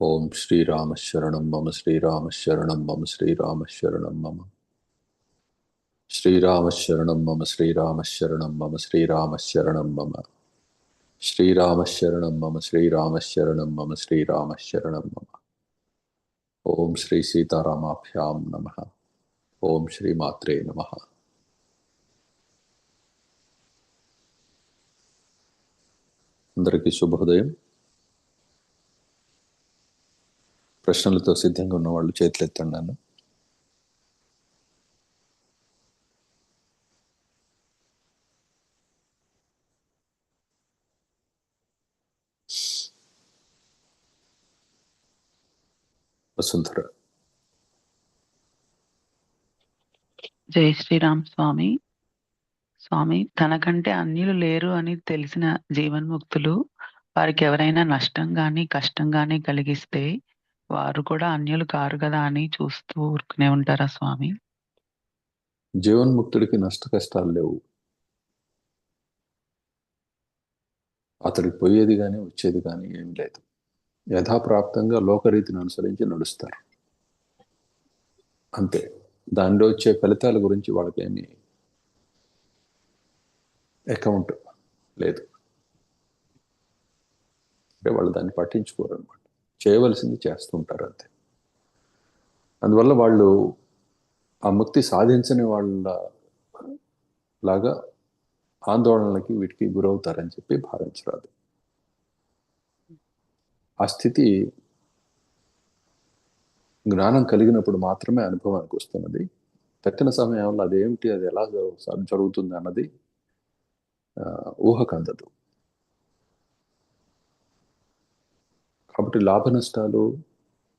ఓం శ్రీరామశరణం మమ శ్రీరామశరణం మమ శ్రీరామశరణం మమ శ్రీరామశరణం మమ శ్రీరామశరణం మమ శ్రీరామశరణం మమ శ్రీరామశరణం మమ శ్రీరామశరణం మమ శ్రీరామశరణం మమ ఓం శ్రీ సీతారామాభ్యాం నమ ఓం శ్రీమాత్రే నమ అందరికీ శుభోదయం ప్రశ్నలతో సిద్ధంగా ఉన్న వాళ్ళు చేతులు ఎత్తండి వసుంధర. జై శ్రీరామ్ స్వామి. స్వామి తనకంటే అన్యులు లేరు అని తెలిసిన జీవన్ముక్తులు వారికి ఎవరైనా నష్టం గాని కష్టం గాని కలిగిస్తే వారు కూడా అన్యులు కారు కదా అని చూస్తూ ఊరుకునే ఉంటారా స్వామి? జీవన్ముక్తుడికి నష్ట కష్టాలు లేవు. అతడికి పోయేది కానీ వచ్చేది కానీ ఏం లేదు. యథాప్రాప్తంగా లోకరీతిని అనుసరించి నడుస్తారు. అంతే. దానిలో వచ్చే ఫలితాల గురించి వాళ్ళకేమీ అకౌంట్ లేదు. అంటే వాళ్ళు దాన్ని పట్టించుకోరు అనమాట చేయవలసింది చేస్తుంటారు అంతే. అందువల్ల వాళ్ళు ఆ ముక్తి సాధించని వాళ్ళ లాగా ఆందోళనలకి వీటికి గురవుతారని చెప్పి భావించరాదు. ఆ స్థితి జ్ఞానం కలిగినప్పుడు మాత్రమే అనుభవానికి వస్తున్నది. పెట్టిన సమయంలో అదేమిటి అది ఎలా జరుగుతుంది అన్నది ఊహకందదు కాబట్టి లాభ నష్టాలు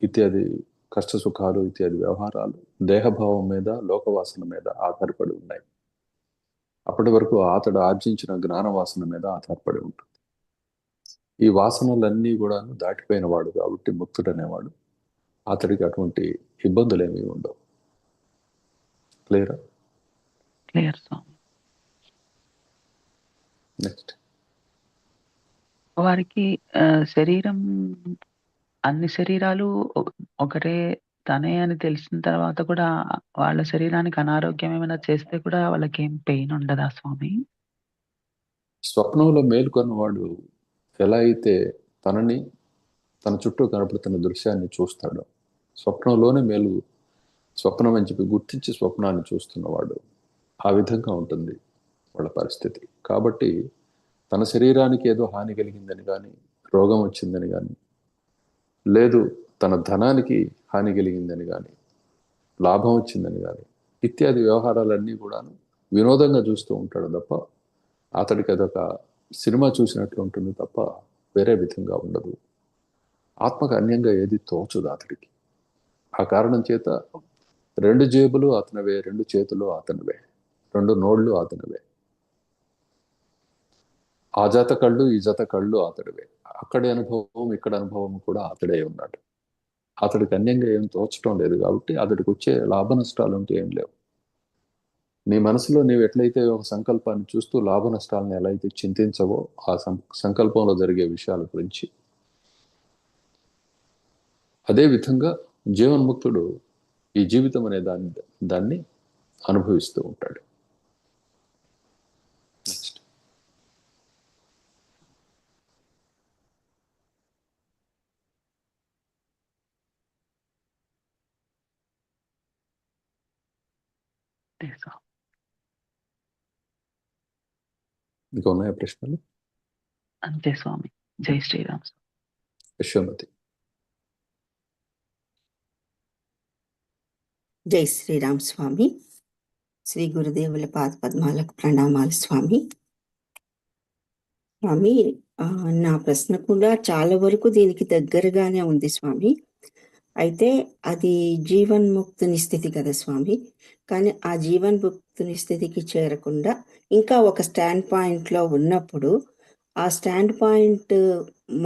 ఇత్యాది కష్ట సుఖాలు ఇత్యాది వ్యవహారాలు దేహభావం మీద లోకవాసన మీద ఆధారపడి ఉన్నాయి. అప్పటి వరకు అతడు ఆర్జించిన జ్ఞానవాసన మీద ఆధారపడి ఉంటుంది. ఈ వాసనలన్నీ కూడా దాటిపోయిన వాడు కాబట్టి ముక్తుడనేవాడు అతడికి అటువంటి ఇబ్బందులు ఏమీ ఉండవు. క్లియరా? Clear next. వారికి శరీరం అన్ని శరీరాలు ఒకటే తనే అని తెలిసిన తర్వాత కూడా వాళ్ళ శరీరానికి అనారోగ్యం ఏమైనా చేస్తే కూడా వాళ్ళకి ఏం పెయిన్ ఉండదా స్వామి? స్వప్నంలో మేల్కొన్నవాడు ఎలా అయితే తనని తన చుట్టూ కనపడుతున్న దృశ్యాన్ని చూస్తాడో స్వప్నంలోనే మేలు స్వప్నం అని చెప్పి గుర్తించి స్వప్నాన్ని చూస్తున్నవాడు ఆ విధంగా ఉంటుంది వాళ్ళ పరిస్థితి. కాబట్టి తన శరీరానికి ఏదో హాని కలిగిందని కానీ రోగం వచ్చిందని కానీ లేదు తన ధనానికి హాని కలిగిందని కానీ లాభం వచ్చిందని కానీ ఇత్యాది వ్యవహారాలన్నీ కూడాను వినోదంగా చూస్తూ ఉంటాడు తప్ప అతడికి అదొక సినిమా చూసినట్లు ఉంటుంది తప్ప వేరే విధంగా ఉండదు. ఆత్మకు అన్యంగా ఏది తోచదు అతడికి. ఆ కారణం చేత రెండు జేబులు అతనివే రెండు చేతులు అతనివే రెండు నోళ్ళు అతనివే. ఆ జత కళ్ళు ఈ జత కళ్ళు అతడివే. అక్కడి అనుభవం ఇక్కడ అనుభవం కూడా అతడే ఉన్నాడు. అతడికి అన్యంగా ఏం తోచడం లేదు కాబట్టి అతడికి వచ్చే లాభ నష్టాలు ఉంటే ఏం లేవు. నీ మనసులో నీవు ఎట్లయితే ఒక సంకల్పాన్ని చూస్తూ లాభ నష్టాలను ఎలా అయితే చింతించవో ఆ సంకల్పంలో జరిగే విషయాల గురించి అదే విధంగా జీవన్ముక్తుడు ఈ జీవితం అనే దాన్ని దాన్ని అనుభవిస్తూ ఉంటాడు నెక్స్ట్ ఇంకా ఉన్నాయా ప్రశ్నలు అంతే స్వామి జై శ్రీరామ్ యశోమతి జై శ్రీరామ్ స్వామి శ్రీ గురుదేవుల పాద పద్మాలకు ప్రణామాలు స్వామి స్వామి నా ప్రశ్న కూడా చాలా వరకు దీనికి దగ్గరగానే ఉంది స్వామి అయితే అది జీవన్ముక్తుని స్థితి కదా స్వామి. కానీ ఆ జీవన్ముక్తుని స్థితికి చేరకుండా ఇంకా ఒక స్టాండ్ పాయింట్లో ఉన్నప్పుడు ఆ స్టాండ్ పాయింట్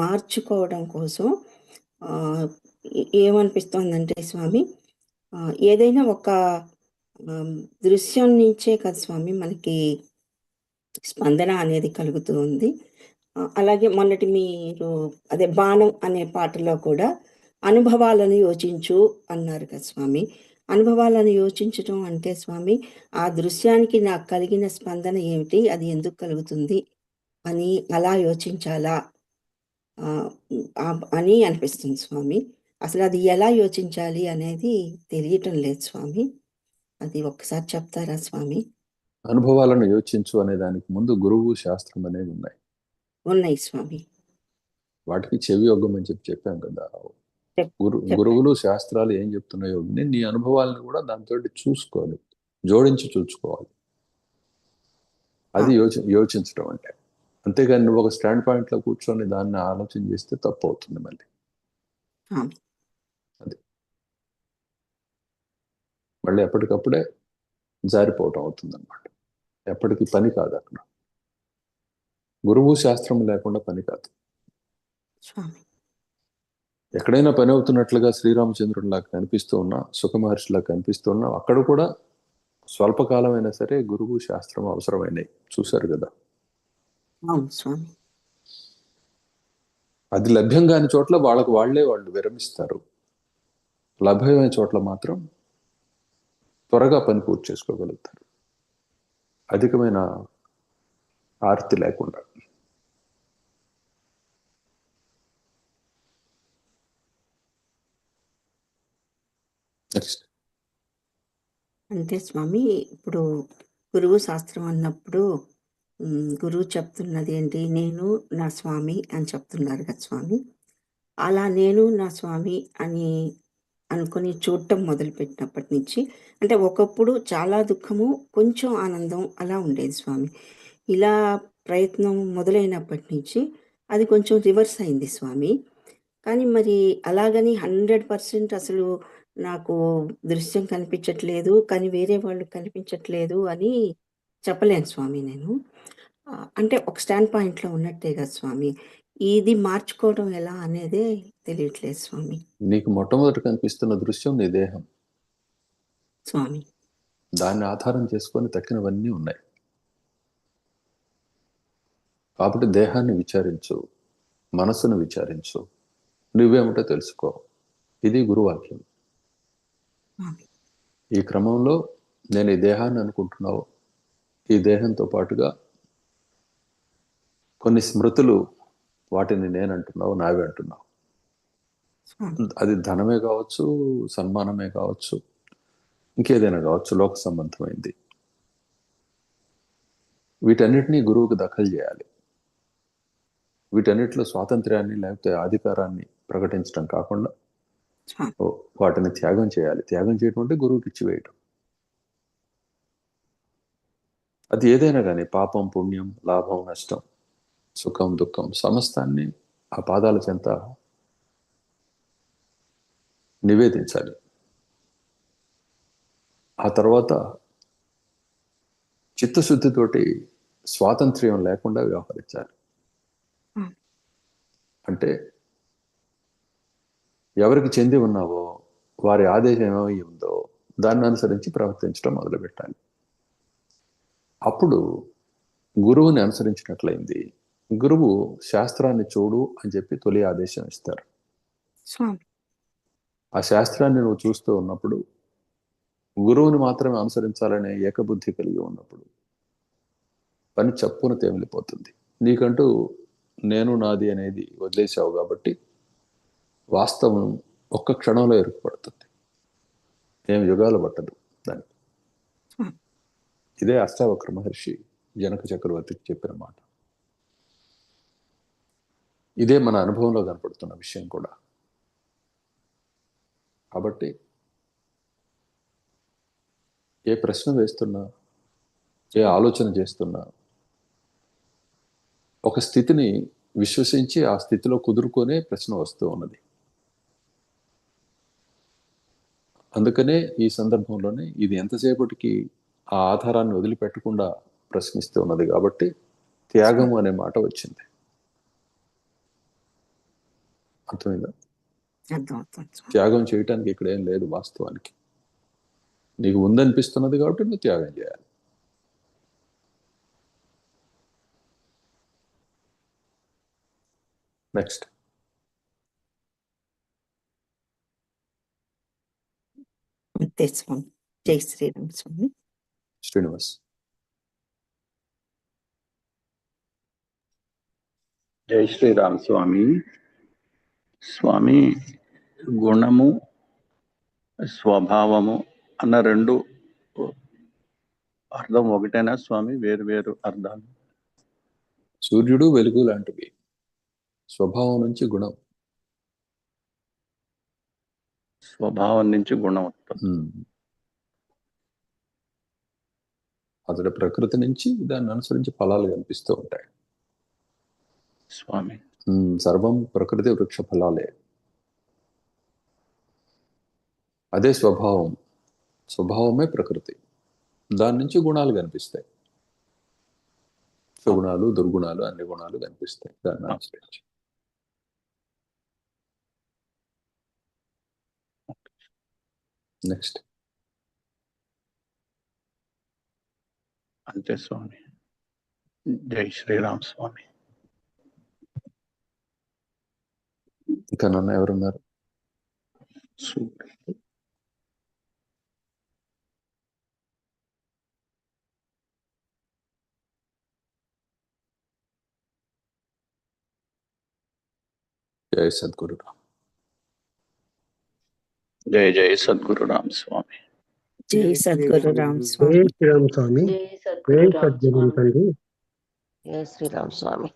మార్చుకోవడం కోసం ఏమనిపిస్తోందంటే స్వామి ఏదైనా ఒక దృశ్యం నుంచే కదా స్వామి మనకి స్పందన అనేది కలుగుతూ ఉంది. అలాగే మొన్నటి మీరు అదే బాణం అనే పాటలో కూడా అనుభవాలను యోచించు అన్నారు కదా స్వామి. అనుభవాలను యోచించటం అంటే స్వామి ఆ దృశ్యానికి నాకు కలిగిన స్పందన ఏమిటి? అది ఎందుకు కలుగుతుంది? అని అలా యోచించాలా? అని అనిపిస్తుంది స్వామి. అసలు అది ఎలా యోచించాలి అనేది తెలియటం లేదు స్వామి. అది ఒక్కసారి చెప్తారా స్వామి? అనుభవాలను యోచించు అనే దానికి ముందు గురువు శాస్త్రం అనేవి ఉన్నాయి. ఉన్నాయి స్వామి. వాటికి చెవి యొగ్గం అని చెప్పి చెప్పాం కదా. గురు. గురువులు శాస్త్రాలు ఏం చెప్తున్నాయో విని నీ అనుభవాలను కూడా దాంతో చూసుకోవాలి. జోడించి చూసుకోవాలి. అది యోచి యోచించడం అంటే. అంతేగాని నువ్వు ఒక స్టాండ్ పాయింట్లో కూర్చొని దాన్ని ఆలోచన చేస్తే తప్పు అవుతుంది మళ్ళీ స్వామి మళ్ళీ ఎప్పటికప్పుడే జారిపోవటం అవుతుంది అనమాట ఎప్పటికీ పని కాదు అక్కడ. గురువు శాస్త్రం లేకుండా పని కాదు. స్వామి. ఎక్కడైనా పని అవుతున్నట్లుగా శ్రీరామచంద్రుడిలా కనిపిస్తూ ఉన్నా సుఖమహర్షిలా కనిపిస్తూ ఉన్నా అక్కడ కూడా స్వల్పకాలమైనా సరే గురువు శాస్త్రం అవసరమైనవి చూశారు కదా? అది లభ్యం కాని చోట్ల వాళ్ళకు వాళ్ళే వాళ్ళు విరమిస్తారు. లభ్యమైన చోట్ల మాత్రం త్వరగా పని పూర్తి చేసుకోగలుగుతారు. అధికమైన ఆర్తి లేకుండా. నెక్స్ట్ అంటే స్వామి ఇప్పుడు గురువు శాస్త్రం అన్నప్పుడు గురువు చెప్తున్నది ఏంటి? నేను నా స్వామి అని చెప్తున్నారు కదా స్వామి. అలా నేను నా స్వామి అని అనుకొని చూడటం మొదలుపెట్టినప్పటి నుంచి అంటే ఒకప్పుడు చాలా దుఃఖము కొంచెం ఆనందం అలా ఉండేది స్వామి. ఇలా ప్రయత్నం మొదలైనప్పటి నుంచి అది కొంచెం రివర్స్ అయింది స్వామి. కానీ మరి అలాగని హండ్రెడ్ పర్సెంట్ అసలు నాకు దృశ్యం కనిపించట్లేదు కానీ వేరే వాళ్ళు కనిపించట్లేదు అని చెప్పలేను స్వామి నేను. అంటే ఒక స్టాండ్ పాయింట్లో ఉన్నట్టే కదా స్వామి. ఇది మార్చుకోవడం ఎలా అనేదే తెలియట్లేదు స్వామి. నీకు మొట్టమొదటి కనిపిస్తున్న దృశ్యం నీ దేహం. స్వామి. దాన్ని ఆధారం చేసుకొని తక్కినవన్నీ ఉన్నాయి. కాబట్టి దేహాన్ని విచారించు మనస్సును విచారించు. నువ్వేమిటో తెలుసుకో. ఇది గురువాక్యం. ఈ క్రమంలో నేను ఈ దేహాన్ని అనుకుంటున్నావు. ఈ దేహంతో పాటుగా కొన్ని స్మృతులు వాటిని నేను అంటున్నావు నావే అంటున్నావు. అది ధనమే కావచ్చు సన్మానమే కావచ్చు ఇంకేదైనా కావచ్చు లోక సంబంధమైంది. వీటన్నిటినీ గురువుకు దఖలు చేయాలి. వీటన్నిటిలో స్వాతంత్ర్యాన్ని లేకపోతే అధికారాన్ని ప్రకటించడం కాకుండా వాటిని త్యాగం చేయాలి. త్యాగం చేయడం అంటే గురువుకి ఇచ్చివేయటం అది ఏదైనా కానీ పాపం పుణ్యం లాభం నష్టం సుఖం దుఃఖం సమస్తాన్ని ఆ పాదాల చెంత నివేదించాలి. ఆ తర్వాత చిత్తశుద్ధితోటి స్వాతంత్ర్యం లేకుండా వ్యవహరించాలి. అంటే ఎవరికి చెంది ఉన్నావో వారి ఆదేశం ఏమై ఉందో దాన్ని అనుసరించి ప్రవర్తించడం మొదలుపెట్టాలి. అప్పుడు గురువుని అనుసరించినట్లయింది. గురువు శాస్త్రాన్ని చూడు అని చెప్పి తొలి ఆదేశం ఇస్తారు. ఆ శాస్త్రాన్ని నువ్వు చూస్తూ ఉన్నప్పుడు గురువుని మాత్రమే అనుసరించాలనే ఏకబుద్ధి కలిగి ఉన్నప్పుడు పని చప్పున తేమిలిపోతుంది. నీకంటూ నేను నాది అనేది వదిలేసావు కాబట్టి వాస్తవం ఒక్క క్షణంలో ఎరుకుపడుతుంది ఏం యుగాలు పట్టదు దానికి. ఇదే అష్టావక్ర మహర్షి జనక చక్రవర్తికి చెప్పిన మాట. ఇదే మన అనుభవంలో కనపడుతున్న విషయం కూడా. కాబట్టి ఏ ప్రశ్న వేస్తున్నా ఏ ఆలోచన చేస్తున్నా ఒక స్థితిని విశ్వసించి ఆ స్థితిలో కుదురుకొనే ప్రశ్న వస్తూ ఉన్నది. అందుకనే ఈ సందర్భంలోనే ఇది ఎంతసేపటికి ఆ ఆధారాన్ని వదిలిపెట్టకుండా ప్రశ్నిస్తూ ఉన్నది కాబట్టి త్యాగం అనే మాట వచ్చింది. అర్థమైందా? త్యాగం చేయటానికి ఇక్కడ ఏం లేదు వాస్తవానికి. నీకు ఉందనిపిస్తున్నది కాబట్టి నువ్వు త్యాగం చేయాలి. నెక్స్ట్. అంతే స్వామి జై శ్రీరామ్ స్వామి. శ్రీనివాస్. జై శ్రీరామ్ స్వామి. స్వామి గుణము స్వభావము అన్న రెండు అర్థం ఒకటేనా స్వామి? వేరు వేరు అర్థాలు. సూర్యుడు వెలుగు లాంటివి. స్వభావం నుంచి గుణం. స్వభావం నుంచి గుణం ఉత్పత్తి. అతడి ప్రకృతి నుంచి దాన్ని అనుసరించి ఫలాలు కనిపిస్తూ ఉంటాయి. స్వామి. సర్వం ప్రకృతి వృక్ష ఫలాలే. అదే స్వభావం. స్వభావమే ప్రకృతి. దాని నుంచి గుణాలు కనిపిస్తాయి. సుగుణాలు దుర్గుణాలు అన్ని గుణాలు కనిపిస్తాయి దాన్ని అనుసరించి. నెక్స్ట్. అంతే స్వామి. జై శ్రీరామ్ స్వామి. ఇంకా నన్ను ఎవరున్నారు? సూర్యుడు జయ సద్గురు జై జై సద్గురు రామ్ స్వామి జై సద్గురు రామ్ జై స్వామి శ్రీరామ్ స్వామి జై జై సద్గురు రామ్ సద్గురు స్వామి తండ్రి జై శ్రీరామ్ స్వామి